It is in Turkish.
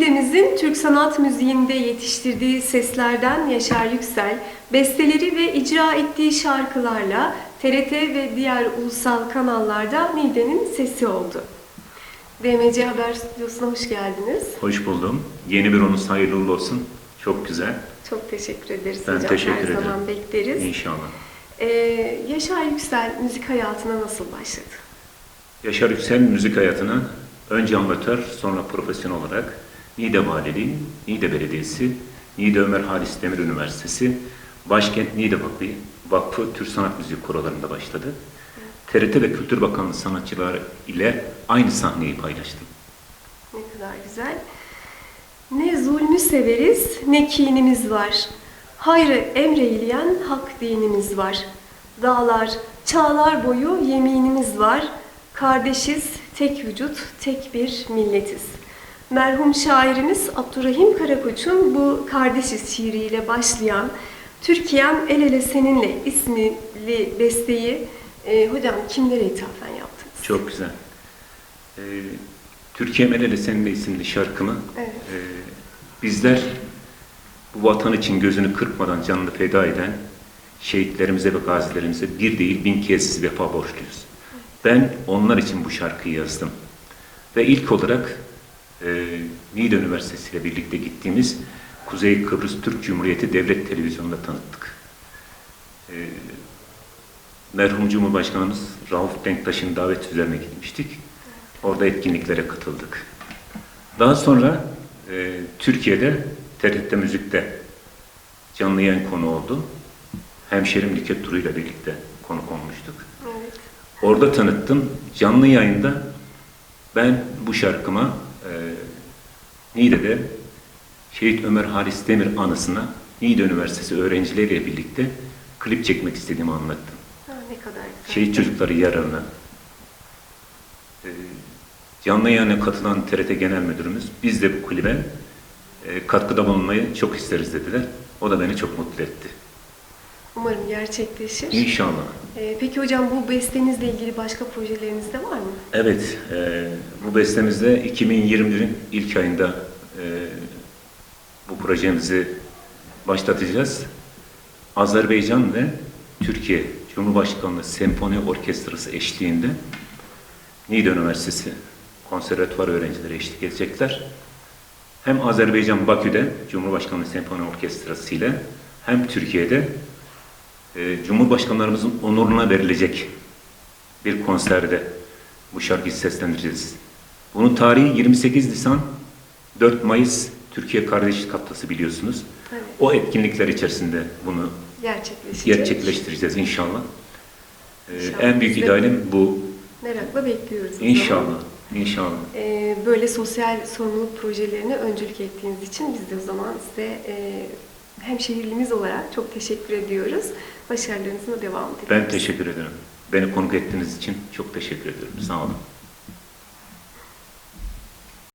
Niğde'mizin Türk sanat müziğinde yetiştirdiği seslerden Yaşar Yüksel, besteleri ve icra ettiği şarkılarla TRT ve diğer ulusal kanallarda Niğde'nin sesi oldu. DMC Haber Stüdyosu'na hoş geldiniz. Hoş buldum. Yeni bir onus hayırlı uğurlu olsun. Çok güzel. Çok teşekkür ederiz Ben hocam. teşekkür Her ederim. zaman bekleriz. İnşallah. Ee, Yaşar Yüksel müzik hayatına nasıl başladı? Yaşar Yüksel müzik hayatına önce amatör sonra profesyonel olarak Niğde Valiliği, Niğde Belediyesi, Niğde Ömer Halis Demir Üniversitesi, Başkent Niğde Vakfı, Vakfı Türk Sanat Müziği Korolarında başladı. TRT ve Kültür Bakanlığı sanatçıları ile aynı sahneyi paylaştım. Ne kadar güzel. Ne zulmü severiz, ne kinimiz var. Hayrı emreyleyen hak dinimiz var. Dağlar, çağlar boyu yeminimiz var. Kardeşiz, tek vücut, tek bir milletiz. Merhum şairimiz Abdurrahim Karakoç'un bu Kardeşiz şiiriyle başlayan Türkiye'm el ele seninle isimli besteyi e, hocam kimlere ithafen yaptınız? Çok güzel. Ee, Türkiye'm El Ele Seninle isimli şarkımı Evet. e, bizler bu vatan için gözünü kırpmadan canını feda eden şehitlerimize ve gazilerimize bir değil bin kez vefa borçluyuz. Ben onlar için bu şarkıyı yazdım. Ve ilk olarak e, Niğde Üniversitesi ile birlikte gittiğimiz Kuzey Kıbrıs Türk Cumhuriyeti Devlet Televizyonu'nda tanıttık. E, merhum Cumhurbaşkanımız Rauf Denktaş'ın davet üzerine gitmiştik. Orada etkinliklere katıldık. Daha sonra e, Türkiye'de TRT Müzik'te canlı yayın konu oldu. Hemşerim Nüket Turu ile birlikte konuk olmuştuk. Evet. Orada tanıttım. Canlı yayında ben bu şarkıma Niğde'de Şehit Ömer Halis Demir anısına Niğde Üniversitesi öğrencileriyle birlikte klip çekmek istediğimi anlattım. Ha, ne kadar güzel. Şehit çocukları yararına. E, canlı yayına katılan TRT Genel Müdürümüz biz de bu klibe e, katkıda bulunmayı çok isteriz dediler. O da beni çok mutlu etti. Umarım gerçekleşir. İnşallah. Ee, peki hocam bu bestenizle ilgili başka projeleriniz de var mı? Evet, e, bu bestemizde 2021'in ilk ayında e, bu projemizi başlatacağız. Azerbaycan ve Türkiye Cumhurbaşkanlığı Senfoni Orkestrası eşliğinde Niğde Üniversitesi konservatuvar öğrencileri eşlik edecekler. Hem Azerbaycan Bakü'de Cumhurbaşkanlığı Senfoni Orkestrası ile hem Türkiye'de e, Cumhurbaşkanlarımızın onuruna verilecek bir konserde bu şarkıyı seslendireceğiz. Bunun tarihi 28 Nisan 4 Mayıs Türkiye Kardeşlik Haftası biliyorsunuz. Evet. O etkinlikler içerisinde bunu gerçekleştireceğiz inşallah. Ee, İnşallah. en büyük idealim bu. Merakla bekliyoruz. o zaman. İnşallah. İnşallah. Ee, böyle sosyal sorumluluk projelerine öncülük ettiğiniz için biz de o zaman size e, hem şehirlimiz olarak çok teşekkür ediyoruz. Başarılarınızın devam ediyoruz. Ben teşekkür ederim. Beni konuk ettiğiniz için çok teşekkür ediyorum. Sağ olun.